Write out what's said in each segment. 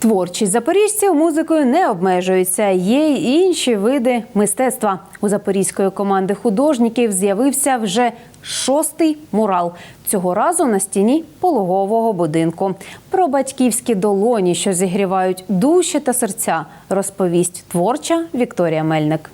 Творчість запоріжців музикою не обмежується. Є й інші види мистецтва. У запорізької команди художників з'явився вже шостий мурал. Цього разу на стіні пологового будинку. Про батьківські долоні, що зігрівають душі та серця, розповість творча Вікторія Мельник.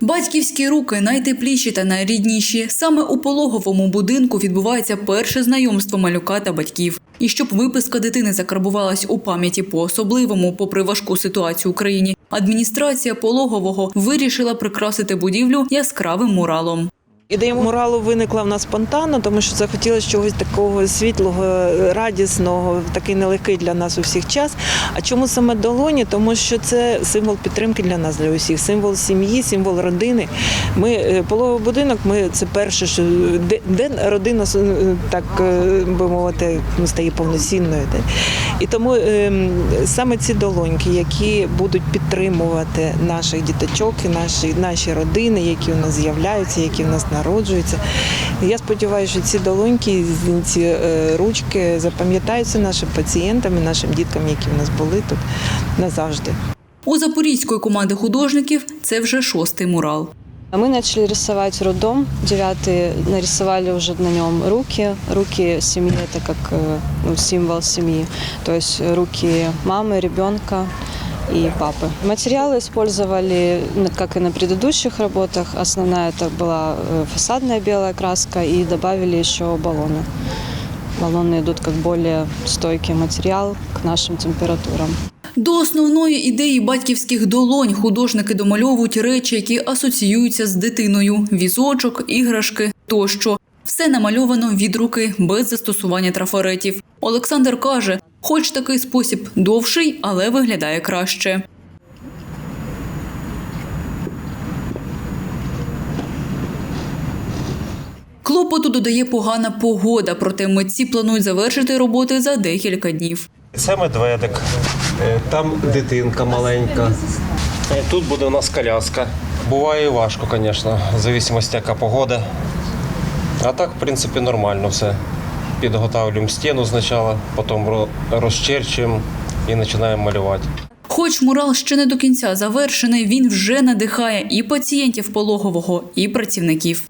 Батьківські руки найтепліші та найрідніші. Саме у пологовому будинку відбувається перше знайомство малюка та батьків. І щоб виписка дитини закарбувалась у пам'яті по-особливому, попри важку ситуацію в Україні, адміністрація пологового вирішила прикрасити будівлю яскравим муралом. Ідея муралу виникла в нас спонтанно, тому що захотілося чогось такого світлого, радісного, такий нелегкий для нас у всіх час. А чому саме долоні? Тому що це символ підтримки для нас, для усіх, символ сім'ї, символ родини. Ми е, пологовий будинок. Ми це перше, що де, де родина е, так е, би мовити, ну, стає повноцінною. І тому е, саме ці долоньки, які будуть підтримувати наших діточок, наші, наші родини, які у нас з'являються, які в нас народжуються. Я сподіваюся, що ці долоньки, ці е, ручки запам'ятаються нашим пацієнтам і нашим діткам, які в нас були тут назавжди. У запорізької команди художників це вже шостий мурал. Мы начали рисовать роддом, девятый, нарисовали уже на нем руки. Руки семьи – это как э, ну, символ семьи, то есть руки мамы, ребенка и папы. Материалы использовали, ну, как и на предыдущих работах. Основная это была э, фасадная белая краска и добавили еще баллоны. Баллоны идут как более стойкий материал к нашим температурам. До основної ідеї батьківських долонь художники домальовують речі, які асоціюються з дитиною: візочок, іграшки тощо. Все намальовано від руки без застосування трафаретів. Олександр каже, хоч такий спосіб довший, але виглядає краще. Клопоту додає погана погода, проте митці планують завершити роботи за декілька днів. Це медведик, е, там дитинка маленька. Тут буде у нас коляска. Буває важко, звісно, в залежності, яка погода. А так, в принципі, нормально все. Підготавлюємо стіну спочатку, потім розчерчуємо і починаємо малювати. Хоч мурал ще не до кінця завершений, він вже надихає і пацієнтів пологового, і працівників.